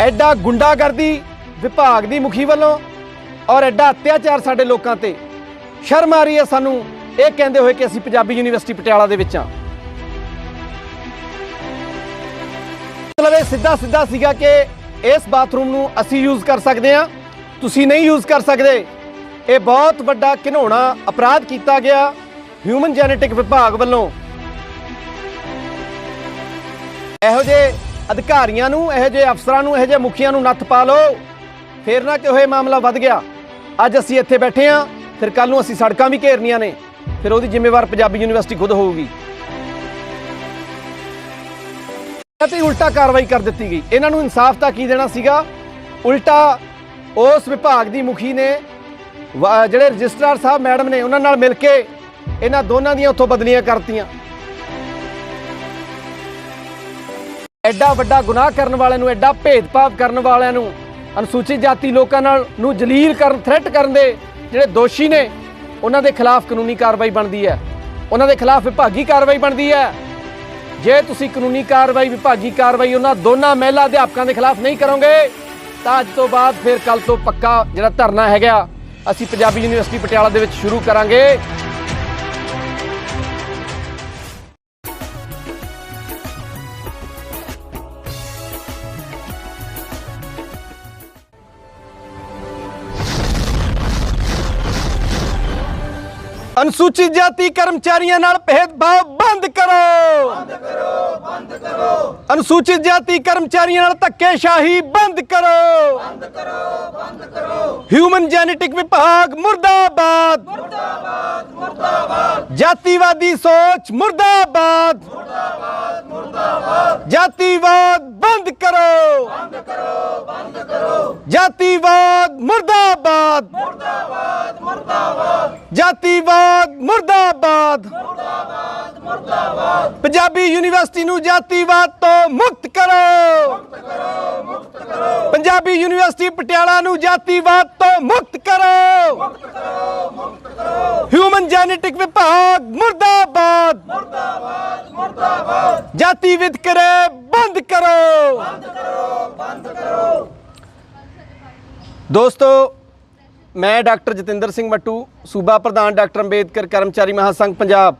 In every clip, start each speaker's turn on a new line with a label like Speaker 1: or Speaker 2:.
Speaker 1: ਐਡਾ ਗੁੰਡਾਗਰਦੀ ਵਿਭਾਗ ਦੀ ਮੁਖੀ ਵੱਲੋਂ ਔਰ ਐਡਾ ਅਤਿਆਚਾਰ ਸਾਡੇ ਲੋਕਾਂ ਤੇ। ਸ਼ਰਮ ਆ ਰਹੀ ਹੈ ਸਾਨੂੰ, ਇਹ ਕਹਿੰਦੇ ਹੋਏ ਕਿ ਅਸੀਂ ਪੰਜਾਬੀ ਯੂਨੀਵਰਸਿਟੀ ਪਟਿਆਲਾ ਦੇ ਵਿੱਚ ਹਾਂ। ਮਤਲਬ ਇਹ ਸਿੱਧਾ ਸਿੱਧਾ ਸੀਗਾ ਕਿ ਇਸ ਬਾਥਰੂਮ ਨੂੰ ਅਸੀਂ ਯੂਜ਼ ਕਰ ਸਕਦੇ ਹਾਂ, ਤੁਸੀਂ ਨਹੀਂ ਯੂਜ਼ ਕਰ ਸਕਦੇ। ਇਹ ਬਹੁਤ ਵੱਡਾ ਘਿਨੌਣਾ ਅਪਰਾਧ ਕੀਤਾ ਗਿਆ ਹਿਊਮਨ ਜੈਨੇਟਿਕ ਵਿਭਾਗ ਵੱਲੋਂ। ਇਹੋ ਜਿਹੇ ਅਧਿਕਾਰੀਆਂ ਨੂੰ, ਇਹੋ ਜਿਹੇ ਅਫਸਰਾਂ ਨੂੰ, ਇਹੋ ਜਿਹੇ ਮੁਖੀਆਂ ਨੂੰ ਨੱਥ ਪਾ ਲਓ। ਫੇਰ ਨਾ ਕਿ ਹੋਏ ਮਾਮਲਾ ਵੱਧ ਗਿਆ। ਅੱਜ ਅਸੀਂ ਇੱਥੇ ਬੈਠੇ ਹਾਂ, ਫਿਰ ਕੱਲ ਨੂੰ ਅਸੀਂ ਸੜਕਾਂ ਵੀ ਘੇਰਨੀਆਂ ਨੇ। ਫਿਰ ਉਹਦੀ ਜ਼ਿੰਮੇਵਾਰ ਪੰਜਾਬੀ ਯੂਨੀਵਰਸਿਟੀ ਖੁਦ ਹੋਊਗੀ। ਤੇ ਉਲਟਾ ਕਾਰਵਾਈ ਕਰ ਦਿੱਤੀ ਗਈ। ਇਹਨਾਂ ਨੂੰ ਇਨਸਾਫ ਤਾਂ ਕੀ ਦੇਣਾ ਸੀਗਾ? ਉਲਟਾ ਉਸ ਵਿਭਾਗ ਦੀ ਮੁਖੀ ਨੇ ਜਿਹੜੇ ਰਜਿਸਟਰਾਰ ਸਾਹਿਬ ਮੈਡਮ ਨੇ, ਉਹਨਾਂ ਨਾਲ ਮਿਲ ਕੇ ਇਹਨਾਂ ਦੋਨਾਂ ਦੀਆਂ ਉੱਥੋਂ ਬਦਲੀਆਂ ਕਰਤੀਆਂ। ਐਡਾ ਵੱਡਾ ਗੁਨਾਹ ਕਰਨ ਵਾਲਿਆਂ ਨੂੰ, ਐਡਾ ਭੇਦਭਾਵ ਕਰਨ ਵਾਲਿਆਂ ਨੂੰ, ਅਨੁਸੂਚਿਤ ਜਾਤੀ ਲੋਕਾਂ ਨਾਲ ਨੂੰ ਜਲੀਲ ਕਰਨ ਥ੍ਰੈਟ ਕਰਨ ਦੇ ਜਿਹੜੇ ਦੋਸ਼ੀ ਨੇ, ਉਹਨਾਂ ਦੇ ਖਿਲਾਫ ਕਾਨੂੰਨੀ ਕਾਰਵਾਈ ਬਣਦੀ ਹੈ। ਉਹਨਾਂ ਦੇ ਖਿਲਾਫ ਵਿਭਾਗੀ ਕਾਰਵਾਈ ਬਣਦੀ ਹੈ। ਜੇ ਤੁਸੀਂ ਕਾਨੂੰਨੀ ਕਾਰਵਾਈ, ਵਿਭਾਗੀ ਕਾਰਵਾਈ ਉਹਨਾਂ ਦੋਨਾਂ ਮਹਿਲਾ ਅਧਿਆਪਕਾਂ ਦੇ ਖਿਲਾਫ ਨਹੀਂ ਕਰੋਗੇ, ਤਾਂ ਅੱਜ ਤੋਂ ਬਾਅਦ ਫਿਰ ਕੱਲ ਤੋਂ ਪੱਕਾ ਜਿਹੜਾ ਧਰਨਾ ਹੈਗਾ, ਅਸੀਂ ਪੰਜਾਬੀ ਯੂਨੀਵਰਸਿਟੀ ਪਟਿਆਲਾ ਦੇ ਵਿੱਚ ਸ਼ੁਰੂ ਕਰਾਂਗੇ। ਅਨੁਸੂਚਿਤ ਜਾਤੀ ਕਰਮਚਾਰੀਆਂ ਨਾਲ ਭੇਦਭਾਵ ਬੰਦ ਕਰੋ। ਬੰਦ ਕਰੋ ਬੰਦ ਕਰੋ ਅਨੁਸੂਚਿਤ ਜਾਤੀ ਕਰਮਚਾਰੀਆਂ ਨਾਲ ਧੱਕੇਸ਼ਾਹੀ ਬੰਦ ਕਰੋ। ਬੰਦ ਕਰੋ ਬੰਦ ਕਰੋ ਹਿਊਮਨ ਜੈਨੇਟਿਕ ਵਿਭਾਗ ਮੁਰਦਾਬਾਦ। ਮੁਰਦਾਬਾਦ ਮੁਰਦਾਬਾਦ ਜਾਤੀਵਾਦੀ ਸੋਚ ਮੁਰਦਾਬਾਦ। ਮੁਰਦਾਬਾਦ ਮੁਰਦਾਬਾਦ ਜਾਤੀਵਾਦ ਬੰਦ ਕਰੋ ਬੰਦ ਕਰੋ ਬੰਦ ਕਰੋ। ਜਾਤੀਵਾਦ ਮੁਰਦਾਬਾਦ। ਜਾਤੀਵਾਦ ਮੁਰਦਾਬਾਦ। ਮੁਰਦਾਬਾਦ ਮੁਰਦਾਬਾਦ। ਪੰਜਾਬੀ ਯੂਨੀਵਰਸਿਟੀ ਨੂੰ ਜਾਤੀਵਾਦ ਤੋਂ ਮੁਕਤ ਕਰੋ। ਮੁਕਤ ਕਰੋ ਮੁਕਤ ਕਰੋ। ਪੰਜਾਬੀ ਯੂਨੀਵਰਸਿਟੀ ਪਟਿਆਲਾ ਨੂੰ ਜਾਤੀਵਾਦ ਤੋਂ ਮੁਕਤ ਕਰੋ। ਮੁਕਤ ਕਰੋ ਮੁਕਤ ਕਰੋ। ਹਿਊਮਨ ਜੈਨੇਟਿਕ ਵਿਭਾਗ ਮੁਰਦਾਬਾਦ। ਮੁਰਦਾਬਾਦ ਮੁਰਦਾਬਾਦ। ਜਾਤੀ ਵਿਤਕਰੇ ਬੰਦ ਕਰੋ। ਬੰਦ ਕਰੋ ਬੰਦ ਕਰੋ। ਦੋਸਤੋ ਮੈਂ ਡਾਕਟਰ ਜਤਿੰਦਰ ਸਿੰਘ ਮੱਟੂ, ਸੂਬਾ ਪ੍ਰਧਾਨ ਡਾਕਟਰ ਅੰਬੇਦਕਰ ਕਰਮਚਾਰੀ ਮਹਾਸੰਘ ਪੰਜਾਬ।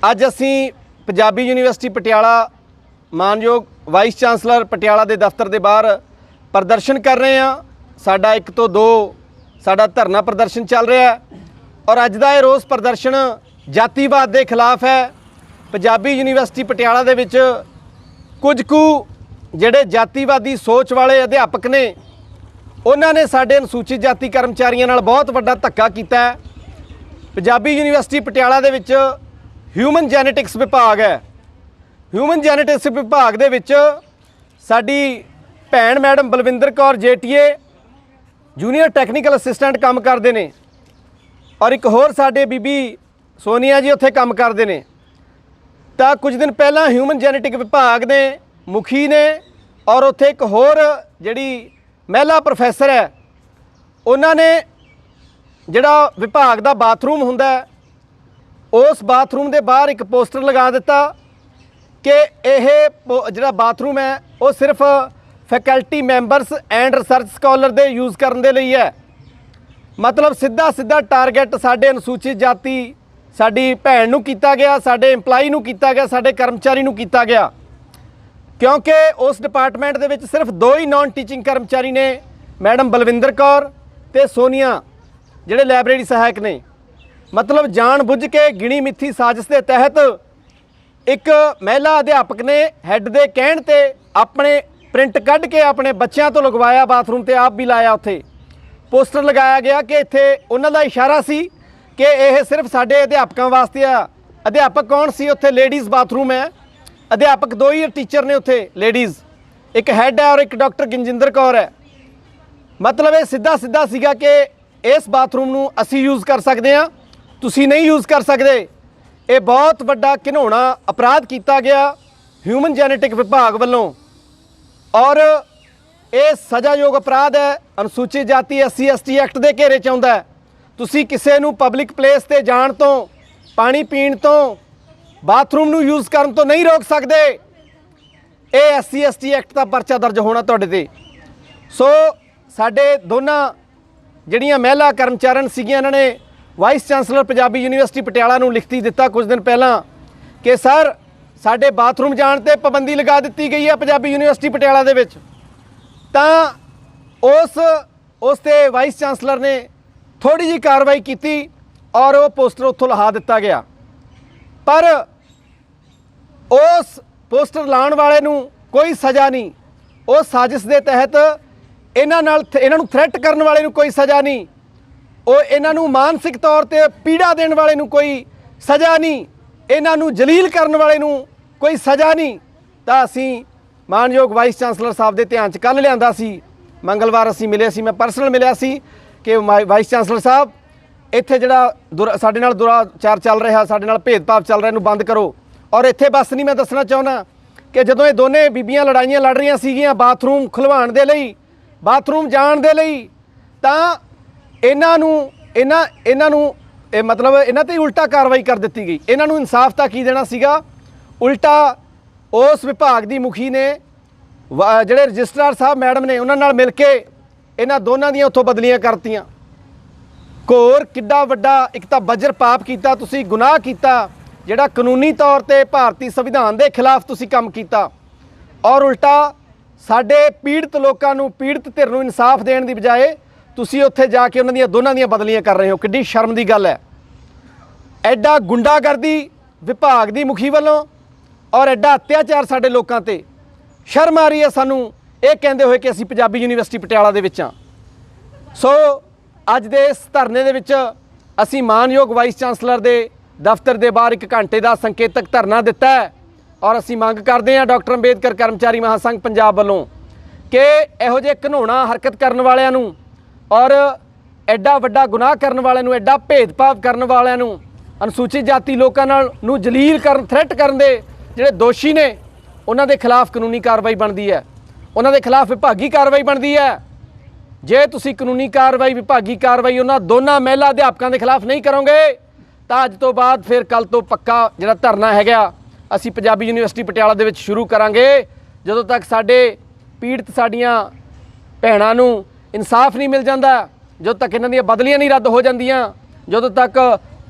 Speaker 1: ਅੱਜ ਅਸੀਂ ਪੰਜਾਬੀ ਯੂਨੀਵਰਸਿਟੀ ਪਟਿਆਲਾ ਮਾਨਯੋਗ ਵਾਈਸ ਚਾਂਸਲਰ ਪਟਿਆਲਾ ਦੇ ਦਫ਼ਤਰ ਦੇ ਬਾਹਰ ਪ੍ਰਦਰਸ਼ਨ ਕਰ ਰਹੇ ਹਾਂ। ਸਾਡਾ 1 ਤੋਂ 2 ਸਾਡਾ ਧਰਨਾ ਪ੍ਰਦਰਸ਼ਨ ਚੱਲ ਰਿਹਾ ਹੈ ਔਰ ਅੱਜ ਦਾ ਇਹ ਰੋਸ ਪ੍ਰਦਰਸ਼ਨ ਜਾਤੀਵਾਦ ਦੇ ਖਿਲਾਫ ਹੈ। ਪੰਜਾਬੀ ਯੂਨੀਵਰਸਿਟੀ ਪਟਿਆਲਾ ਦੇ ਵਿੱਚ ਕੁਝ ਕੁ ਜਿਹੜੇ ਜਾਤੀਵਾਦੀ ਸੋਚ ਵਾਲੇ ਅਧਿਆਪਕ ਨੇ ਉਹਨਾਂ ਨੇ ਸਾਡੇ ਅਨੁਸੂਚਿਤ ਜਾਤੀ ਕਰਮਚਾਰੀਆਂ ਨਾਲ ਬਹੁਤ ਵੱਡਾ ਧੱਕਾ ਕੀਤਾ ਹੈ। ਪੰਜਾਬੀ ਯੂਨੀਵਰਸਿਟੀ ਪਟਿਆਲਾ ਦੇ ਵਿੱਚ ਹਿਊਮਨ ਜੈਨੇਟਿਕਸ ਵਿਭਾਗ ਹੈ। ਹਿਊਮਨ ਜੈਨੇਟਿਕਸ ਵਿਭਾਗ ਦੇ ਵਿੱਚ ਸਾਡੀ ਭੈਣ madam Balwinder Kaur JTA junior technical assistant ਕੰਮ ਕਰਦੇ ਨੇ। ਔਰ ਇੱਕ ਹੋਰ ਸਾਡੇ ਬੀਬੀ ਸੋਨੀਆ ਜੀ ਉੱਥੇ ਕੰਮ ਕਰਦੇ ਨੇ। ਤਾਂ ਕੁਝ ਦਿਨ ਪਹਿਲਾਂ ਹਿਊਮਨ ਜੈਨੇਟਿਕ ਵਿਭਾਗ ਦੇ ਮੁਖੀ ਨੇ ਔਰ ਉੱਥੇ ਇੱਕ ਹੋਰ ਜਿਹੜੀ ਮਹਿਲਾ ਪ੍ਰੋਫੈਸਰ ਹੈ। ਉਹਨਾਂ ਨੇ ਜਿਹੜਾ ਵਿਭਾਗ ਦਾ ਬਾਥਰੂਮ ਹੁੰਦਾ ਉਸ ਬਾਥਰੂਮ ਦੇ ਬਾਹਰ ਇੱਕ ਪੋਸਟਰ ਲਗਾ ਦਿੱਤਾ ਕਿ ਇਹ ਪੋ- ਜਿਹੜਾ ਬਾਥਰੂਮ ਹੈ, ਉਹ ਸਿਰਫ faculty members and research scholar ਦੇ ਯੂਜ਼ ਕਰਨ ਦੇ ਲਈ ਹੈ। ਮਤਲਬ ਸਿੱਧਾ ਸਿੱਧਾ ਟਾਰਗੇਟ ਸਾਡੇ ਅਨੁਸੂਚਿਤ ਜਾਤੀ, ਸਾਡੀ ਭੈਣ ਨੂੰ ਕੀਤਾ ਗਿਆ, ਸਾਡੇ EMPLOYE ਨੂੰ ਕੀਤਾ ਗਿਆ, ਸਾਡੇ ਕਰਮਚਾਰੀ ਨੂੰ ਕੀਤਾ ਗਿਆ। ਕਿਉਂਕਿ ਉਸ ਡਿਪਾਰਟਮੈਂਟ ਦੇ ਵਿੱਚ ਸਿਰਫ ਦੋ ਹੀ ਨਾਨ ਟੀਚਿੰਗ ਕਰਮਚਾਰੀ ਨੇ, ਮੈਡਮ ਬਲਵਿੰਦਰ ਕੌਰ ਤੇ ਸੋਨੀਆ, ਜਿਹੜੇ ਲਾਇਬ੍ਰੇਰੀ ਸਹਾਇਕ ਨੇ। ਮਤਲਬ ਜਾਣ ਬੁੱਝ ਕੇ ਗਿਣੀ ਮਿੱਥੀ ਸਾਜ਼ਿਸ਼ ਦੇ ਤਹਿਤ ਇੱਕ ਮਹਿਲਾ ਅਧਿਆਪਕ ਨੇ ਹੈੱਡ ਦੇ ਕਹਿਣ ਤੇ ਆਪਣੇ ਪ੍ਰਿੰਟ ਕੱਢ ਕੇ ਆਪਣੇ ਬੱਚਿਆਂ ਤੋਂ ਲਗਵਾਇਆ ਬਾਥਰੂਮ ਤੇ ਆਪ ਵੀ ਲਾਇਆ ਉੱਥੇ। ਪੋਸਟਰ ਲਗਾਇਆ ਗਿਆ ਕਿ ਇੱਥੇ ਉਹਨਾਂ ਦਾ ਇਸ਼ਾਰਾ ਸੀ ਕਿ ਇਹ ਸਿਰਫ ਸਾਡੇ ਅਧਿਆਪਕਾਂ ਵਾਸਤੇ ਆ। ਅਧਿਆਪਕ ਕੌਣ ਸੀ? ਉੱਥੇ ਲੇਡੀਜ਼ ਬਾਥਰੂਮ ਹੈ। ਅਧਿਆਪਕ ਦੋ ਹੀ ਟੀਚਰ ਨੇ ਉੱਥੇ ਲੇਡੀਜ਼ ਇੱਕ ਹੈੱਡ ਹੈ ਔਰ ਇੱਕ ਡਾਕਟਰ ਗਿੰਜਿੰਦਰ ਕੌਰ ਹੈ। ਮਤਲਬ ਇਹ ਸਿੱਧਾ ਸਿੱਧਾ ਸੀਗਾ ਕਿ ਇਸ ਬਾਥਰੂਮ ਨੂੰ ਅਸੀਂ ਯੂਜ਼ ਕਰ ਸਕਦੇ ਹਾਂ, ਤੁਸੀਂ ਨਹੀਂ ਯੂਜ਼ ਕਰ ਸਕਦੇ। ਇਹ ਬਹੁਤ ਵੱਡਾ ਘਿਨੌਣਾ ਅਪਰਾਧ ਕੀਤਾ ਗਿਆ ਹਿਊਮਨ ਜੈਨੇਟਿਕ ਵਿਭਾਗ ਵੱਲੋਂ। ਔਰ ਇਹ ਸਜ਼ਾਯੋਗ ਅਪਰਾਧ ਹੈ, ਅਨੁਸੂਚਿਤ ਜਾਤੀ ਐਸਸੀ ਐਸਟੀ ਐਕਟ ਦੇ ਘੇਰੇ ਚ ਆਉਂਦਾ ਤੁਸੀਂ ਕਿਸੇ ਨੂੰ ਪਬਲਿਕ ਪਲੇਸ ਤੇ ਜਾਣ ਤੋਂ, ਪਾਣੀ ਪੀਣ ਤੋਂ ਬਾਥਰੂਮ ਨੂੰ ਯੂਜ਼ ਕਰਨ ਤੋਂ ਨਹੀਂ ਰੋਕ ਸਕਦੇ। ਇਹ ਐਸਸੀ, ਐਸਟੀ ਐਕਟ ਦਾ ਪਰਚਾ ਦਰਜ ਹੋਣਾ ਤੁਹਾਡੇ ਤੇ। ਸੋ ਸਾਡੇ ਦੋਨਾਂ ਜਿਹੜੀਆਂ ਮਹਿਲਾ ਕਰਮਚਾਰਨ ਸੀਗੀਆਂ, ਇਹਨਾਂ ਨੇ vice chancellor Punjabi university Patiala ਨੂੰ ਲਿਖਤੀ ਦਿੱਤਾ ਕੁਝ ਦਿਨ ਪਹਿਲਾਂ ਕਿ, ਸਰ, ਸਾਡੇ ਬਾਥਰੂਮ ਜਾਣ ਤੇ ਪਾਬੰਦੀ ਲਗਾ ਦਿੱਤੀ ਗਈ ਹੈ ਪੰਜਾਬੀ ਯੂਨੀਵਰਸਿਟੀ ਪਟਿਆਲਾ ਦੇ ਵਿੱਚ। ਤਾਂ ਉਸ ਉਸ ਤੇ ਵਾਈਸ ਚਾਂਸਲਰ ਨੇ ਥੋੜੀ ਜੀ ਕਾਰਵਾਈ ਕੀਤੀ ਔਰ ਉਹ ਪੋਸਟਰ ਉੱਥੋਂ ਲਹਾ ਦਿੱਤਾ ਗਿਆ। ਪਰ ਉਸ ਪੋਸਟਰ ਲਾਉਣ ਵਾਲੇ ਨੂੰ ਕੋਈ ਸਜ਼ਾ ਨਹੀਂ। ਉਸ ਸਾਜ਼ਿਸ਼ ਦੇ ਤਹਿਤ ਇਹਨਾਂ ਨਾਲ ਇਹਨਾਂ ਨੂੰ ਥ੍ਰੈਟ ਕਰਨ ਵਾਲੇ ਨੂੰ ਕੋਈ ਸਜ਼ਾ ਨਹੀਂ। ਉਹ ਇਹਨਾਂ ਨੂੰ ਮਾਨਸਿਕ ਤੌਰ ਤੇ ਪੀੜਾ ਦੇਣ ਵਾਲੇ ਨੂੰ ਕੋਈ ਸਜ਼ਾ ਨਹੀਂ। ਇਹਨਾਂ ਨੂੰ ਜਲੀਲ ਕਰਨ ਵਾਲੇ ਨੂੰ ਕੋਈ ਸਜ਼ਾ ਨਹੀਂ। ਤਾਂ ਅਸੀਂ ਮਾਨਯੋਗ ਵਾਈਸ ਚਾਂਸਲਰ ਸਾਹਿਬ ਦੇ ਧਿਆਨ 'ਚ ਕੱਲ ਲਿਆਂਦਾ ਸੀ। ਮੰਗਲਵਾਰ ਅਸੀਂ ਮਿਲੇ ਸੀ, ਮੈਂ ਪਰਸਨਲ ਮਿਲਿਆ ਸੀ ਕਿ ਮਾ- ਵਾਈਸ ਚਾਂਸਲਰ ਸਾਹਿਬ, ਇੱਥੇ ਜਿਹੜਾ ਦੁਰਾ- ਸਾਡੇ ਨਾਲ ਦੁਰਾਚਾਰ ਚੱਲ ਰਿਹਾ, ਸਾਡੇ ਨਾਲ ਭੇਦਭਾਵ ਚੱਲ ਰਿਹਾ, ਇਹਨੂੰ ਬੰਦ ਕਰੋ। ਔਰ ਇੱਥੇ ਬਸ ਨਹੀਂ ਮੈਂ ਦੱਸਣਾ ਚਾਹੁੰਦਾ ਕਿ ਜਦੋਂ ਇਹ ਦੋਨੇ ਬੀਬੀਆਂ ਲੜਾਈਆਂ ਲੜ ਰਹੀਆਂ ਸੀਗੀਆਂ ਬਾਥਰੂਮ ਖੁਲਵਾਉਣ ਦੇ ਲਈ, ਬਾਥਰੂਮ ਜਾਣ ਦੇ ਲਈ, ਤਾਂ ਇਹਨਾਂ ਨੂੰ, ਇਹਨਾਂ ਇਹਨਾਂ ਨੂੰ, ਇਹ ਮਤਲਬ ਇਹਨਾਂ ਤੇ ਉਲਟਾ ਕਾਰਵਾਈ ਕਰ ਦਿੱਤੀ ਗਈ। ਇਹਨਾਂ ਨੂੰ ਇਨਸਾਫ ਤਾਂ ਕੀ ਦੇਣਾ ਸੀਗਾ? ਉਲਟਾ ਉਸ ਵਿਭਾਗ ਦੀ ਮੁਖੀ ਨੇ, ਵਾ- ਜਿਹੜੇ ਰਜਿਸਟਰਾਰ ਸਾਹਿਬ ਮੈਡਮ ਨੇ, ਉਹਨਾਂ ਨਾਲ ਮਿਲ ਕੇ ਇਹਨਾਂ ਦੋਨਾਂ ਦੀਆਂ ਉੱਥੋਂ ਬਦਲੀਆਂ ਕਰਤੀਆਂ। ਘੋਰ ਕਿੱਡਾ ਵੱਡਾ, ਇੱਕ ਤਾਂ ਬਜਰ ਪਾਪ ਕੀਤਾ, ਤੁਸੀਂ ਗੁਨਾਹ ਕੀਤਾ ਜਿਹੜਾ ਕਾਨੂੰਨੀ ਤੌਰ ਤੇ ਭਾਰਤੀ ਸੰਵਿਧਾਨ ਦੇ ਖਿਲਾਫ ਤੁਸੀਂ ਕੰਮ ਕੀਤਾ ਔਰ ਉਲਟਾ ਸਾਡੇ ਪੀੜਤ ਲੋਕਾਂ ਨੂੰ ਪੀੜਤ ਧਿਰ ਨੂੰ ਇਨਸਾਫ ਦੇਣ ਦੀ ਬਜਾਏ ਤੁਸੀਂ ਉੱਥੇ ਜਾ ਕੇ ਉਹਨਾਂ ਦੀਆਂ ਦੋਨਾਂ ਦੀਆਂ ਬਦਲੀਆਂ ਕਰ ਰਹੇ ਹੋ। ਕਿੱਡੀ ਸ਼ਰਮ ਦੀ ਗੱਲ ਹੈ। ਐਡਾ ਗੁੰਡਾਗਰਦੀ ਵਿਭਾਗ ਦੀ ਮੁਖੀ ਵੱਲੋਂ ਔਰ ਐਡਾ ਅਤਿਆਚਾਰ ਸਾਡੇ ਲੋਕਾਂ ਤੇ। ਸ਼ਰਮ ਆ ਰਹੀ ਹੈ ਸਾਨੂੰ। ਇਹ ਕਹਿੰਦੇ ਹੋਏ ਕਿ ਅਸੀਂ ਪੰਜਾਬੀ ਯੂਨੀਵਰਸਿਟੀ ਪਟਿਆਲਾ ਦੇ ਵਿੱਚ ਹਾਂ। ਸੋ ਅੱਜ ਦੇ ਇਸ ਧਰਨੇ ਦੇ ਵਿੱਚ ਅਸੀਂ ਮਾਨਯੋਗ ਵਾਈਸ ਚਾਂਸਲਰ ਦੇ ਦਫ਼ਤਰ ਦੇ ਬਾਹਰ ਇੱਕ ਘੰਟੇ ਦਾ ਸੰਕੇਤਕ ਧਰਨਾ ਦਿੱਤਾ ਹੈ। ਔਰ ਅਸੀਂ ਮੰਗ ਕਰਦੇ ਹਾਂ ਡਾਕਟਰ ਅੰਬੇਦਕਰ, ਕਰਮਚਾਰੀ ਮਹਾਸੰਘ ਪੰਜਾਬ ਵੱਲੋਂ ਕਿ ਇਹੋ ਜਿਹੇ ਘਨੋਣਾ ਹਰਕਤ ਕਰਨ ਵਾਲਿਆਂ ਨੂੰ ਔਰ ਐਡਾ ਵੱਡਾ ਗੁਨਾਹ ਕਰਨ ਵਾਲਿਆਂ ਨੂੰ, ਐਡਾ ਭੇਦਭਾਵ ਕਰਨ ਵਾਲਿਆਂ ਨੂੰ, ਅਨੁਸੂਚਿਤ ਜਾਤੀ ਲੋਕਾਂ ਨਾਲ ਨੂੰ ਜਲੀਲ ਕਰਨ ਥ੍ਰੈਟ ਕਰਨ ਦੇ ਜਿਹੜੇ ਦੋਸ਼ੀ ਨੇ, ਉਹਨਾਂ ਦੇ ਖਿਲਾਫ ਕਾਨੂੰਨੀ ਕਾਰਵਾਈ ਬਣਦੀ ਹੈ। ਉਹਨਾਂ ਦੇ ਖਿਲਾਫ ਵਿਭਾਗੀ ਕਾਰਵਾਈ ਬਣਦੀ ਹੈ। ਜੇ ਤੁਸੀਂ ਕਾਨੂੰਨੀ ਕਾਰਵਾਈ, ਵਿਭਾਗੀ ਕਾਰਵਾਈ ਉਹਨਾਂ ਦੋਨਾਂ ਮਹਿਲਾ ਅਧਿਆਪਕਾਂ ਦੇ ਖਿਲਾਫ ਨਹੀਂ ਕਰੋਗੇ ਤਾਂ ਅੱਜ ਤੋਂ ਬਾਅਦ ਫਿਰ ਕੱਲ ਤੋਂ ਪੱਕਾ ਜਿਹੜਾ ਧਰਨਾ ਹੈਗਾ, ਅਸੀਂ ਪੰਜਾਬੀ ਯੂਨੀਵਰਸਿਟੀ ਪਟਿਆਲਾ ਦੇ ਵਿੱਚ ਸ਼ੁਰੂ ਕਰਾਂਗੇ। ਜਦੋਂ ਤੱਕ ਸਾਡੇ ਪੀੜਤ ਸਾਡੀਆਂ ਭੈਣਾਂ ਨੂੰ ਇਨਸਾਫ ਨਹੀਂ ਮਿਲ ਜਾਂਦਾ, ਜਦੋਂ ਤੱਕ ਇਹਨਾਂ ਦੀਆਂ ਬਦਲੀਆਂ ਨਹੀਂ ਰੱਦ ਹੋ ਜਾਂਦੀਆਂ, ਜਦੋਂ ਤੱਕ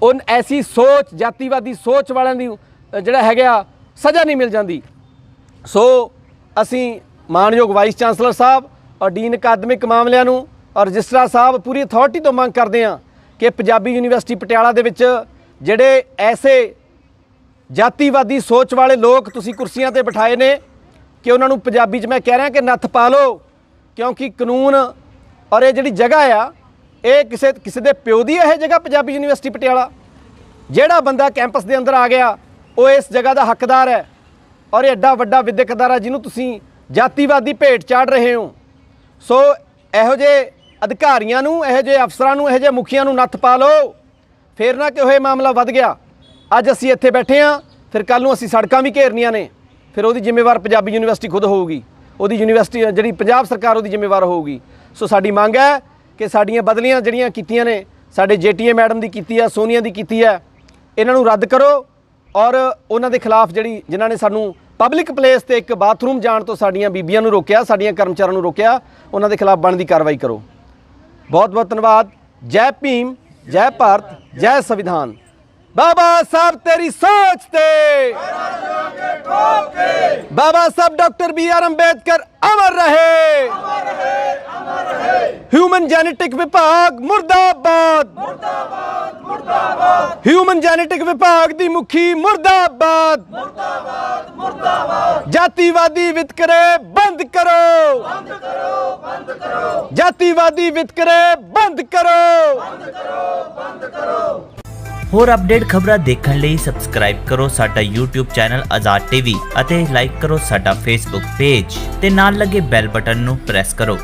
Speaker 1: ਉਹ ਐਸੀ ਸੋਚ, ਜਾਤੀਵਾਦੀ ਸੋਚ ਵਾਲਿਆਂ ਦੀ ਜਿਹੜਾ ਹੈਗਾ, ਸਜ਼ਾ ਨਹੀਂ ਮਿਲ ਜਾਂਦੀ। ਸੋ ਅਸੀਂ ਮਾਨਯੋਗ ਵਾਈਸ ਚਾਂਸਲਰ ਸਾਹਿਬ ਔਰ ਡੀਨ ਅਕਾਦਮਿਕ ਮਾਮਲਿਆਂ ਨੂੰ ਔਰ ਰਜਿਸਟਰਾਰ ਸਾਹਿਬ ਪੂਰੀ ਅਥਾਰਟੀ ਤੋਂ ਮੰਗ ਕਰਦੇ ਹਾਂ ਕਿ ਪੰਜਾਬੀ ਯੂਨੀਵਰਸਿਟੀ ਪਟਿਆਲਾ ਦੇ ਵਿੱਚ ਜਿਹੜੇ ਐਸੇ ਜਾਤੀਵਾਦੀ ਸੋਚ ਵਾਲੇ ਲੋਕ ਤੁਸੀਂ ਕੁਰਸੀਆਂ ਤੇ ਬਿਠਾਏ ਨੇ ਕਿ ਉਹਨਾਂ ਨੂੰ ਪੰਜਾਬੀ 'ਚ ਮੈਂ ਕਹਿ ਰਿਹਾ ਕਿ ਨੱਥ ਪਾ ਲਓ, ਕਿਉਂਕਿ ਕਾਨੂੰਨ ਔਰ ਇਹ ਜਿਹੜੀ ਜਗ੍ਹਾ ਆ, ਇਹ ਕਿਸੇ ਕਿਸੇ ਦੇ ਪਿਓ ਦੀ ਹੈ ਇਹ ਜਗ੍ਹਾ ਪੰਜਾਬੀ ਯੂਨੀਵਰਸਿਟੀ ਪਟਿਆਲਾ। ਜਿਹੜਾ ਬੰਦਾ ਕੈਂਪਸ ਦੇ ਅੰਦਰ ਆ ਗਿਆ, ਉਹ ਇਸ ਜਗ੍ਹਾ ਦਾ ਹੱਕਦਾਰ ਹੈ। ਔਰ ਇਹ ਐਡਾ ਵੱਡਾ ਵਿਦਿਅਕ ਅਦਾਰਾ ਜਿਹਨੂੰ ਤੁਸੀਂ ਜਾਤੀਵਾਦੀ ਭੇਟ ਚਾੜ ਰਹੇ ਹੋ। ਸੋ ਇਹੋ ਜਿਹੇ ਅਧਿਕਾਰੀਆਂ ਨੂੰ, ਇਹੋ ਜਿਹੇ ਅਫਸਰਾਂ ਨੂੰ, ਇਹੋ ਜਿਹੇ ਮੁਖੀਆਂ ਨੂੰ ਨੱਥ ਪਾ ਲਓ। ਫੇਰ ਨਾ ਕਿ ਉਹ ਇਹ ਮਾਮਲਾ ਵੱਧ ਗਿਆ। ਅੱਜ ਅਸੀਂ ਇੱਥੇ ਬੈਠੇ ਹਾਂ, ਫਿਰ ਕੱਲ ਨੂੰ ਅਸੀਂ ਸੜਕਾਂ ਵੀ ਘੇਰਨੀਆਂ ਨੇ। ਫਿਰ ਉਹਦੀ ਜ਼ਿੰਮੇਵਾਰ ਪੰਜਾਬੀ ਯੂਨੀਵਰਸਿਟੀ ਖੁਦ ਹੋਊਗੀ। ਉਹਦੀ ਯੂਨੀਵਰਸਿਟੀ, ਜਿਹੜੀ ਪੰਜਾਬ ਸਰਕਾਰ ਉਹਦੀ ਜ਼ਿੰਮੇਵਾਰ ਹੋਊਗੀ। ਸੋ ਸਾਡੀ ਮੰਗ ਹੈ ਕਿ ਸਾਡੀਆਂ ਬਦਲੀਆਂ ਜਿਹੜੀਆਂ ਕੀਤੀਆਂ ਨੇ, ਸਾਡੇ ਜੇਟੀਏ ਮੈਡਮ ਦੀ ਕੀਤੀ ਹੈ, ਸੋਨੀਆ ਦੀ ਕੀਤੀ ਹੈ, ਇਹਨਾਂ ਨੂੰ ਰੱਦ ਕਰੋ ਔਰ ਉਹਨਾਂ ਦੇ ਖਿਲਾਫ ਜਿਹੜੀ, ਜਿਨ੍ਹਾਂ ਨੇ ਸਾਨੂੰ ਪਬਲਿਕ ਪਲੇਸ ਤੇ ਇੱਕ ਬਾਥਰੂਮ ਜਾਣ ਤੋਂ ਸਾਡੀਆਂ ਬੀਬੀਆਂ ਨੂੰ ਰੋਕਿਆ, ਸਾਡੀਆਂ ਕਰਮਚਾਰੀਆਂ ਨੂੰ ਰੋਕਿਆ, ਉਹਨਾਂ ਦੇ ਖਿਲਾਫ ਬਣਦੀ ਕਾਰਵਾਈ ਕਰੋ। ਬਹੁਤ ਬਹੁਤ ਧੰਨਵਾਦ। ਜੈ ਭੀਮ, ਜੈ ਭਾਰਤ। ਜੈ ਸੰਵਿਧਾਨ। ਬਾਬਾ ਸਾਹਿਬ, ਤੇਰੀ ਸੋਚ ਤੇ। Baba Sahib, doctor B R Ambedkar ਅਮਰ ਰਹੇ। ਅਮਰ ਰਹੇ ਅਮਰ ਰਹੇ ਹਿਊਮਨ ਜੈਨੇਟਿਕ ਵਿਭਾਗ ਮੁਰਦਾਬਾਦ ਮੁਰਦਾਬਾਦ ਮੁਰਦਾਬਾਦ ਹਿਊਮਨ ਜੈਨੇਟਿਕ ਵਿਭਾਗ ਦੀ ਮੁਖੀ ਮੁਰਦਾਬਾਦ ਮੁਰਦਾਬਾਦ ਮੁਰਦਾਬਾਦ ਜਾਤੀਵਾਦੀ ਵਿਤਕਰੇ ਬੰਦ ਕਰੋ ਬੰਦ ਕਰੋ ਬੰਦ ਕਰੋ ਜਾਤੀਵਾਦੀ ਵਿਤਕਰੇ ਬੰਦ ਕਰੋ।
Speaker 2: ਹੋਰ ਅਪਡੇਟ ਖਬਰਾਂ ਦੇਖਣ ਲਈ ਸਬਸਕ੍ਰਾਈਬ ਕਰੋ ਸਾਡਾ YouTube ਚੈਨਲ ਆਜ਼ਾਦ ਟੀਵੀ ਅਤੇ ਲਾਈਕ ਕਰੋ ਸਾਡਾ Facebook ਪੇਜ ਤੇ ਨਾਲ ਲੱਗੇ ਬੈਲ ਬਟਨ ਨੂੰ ਪ੍ਰੈਸ ਕਰੋ।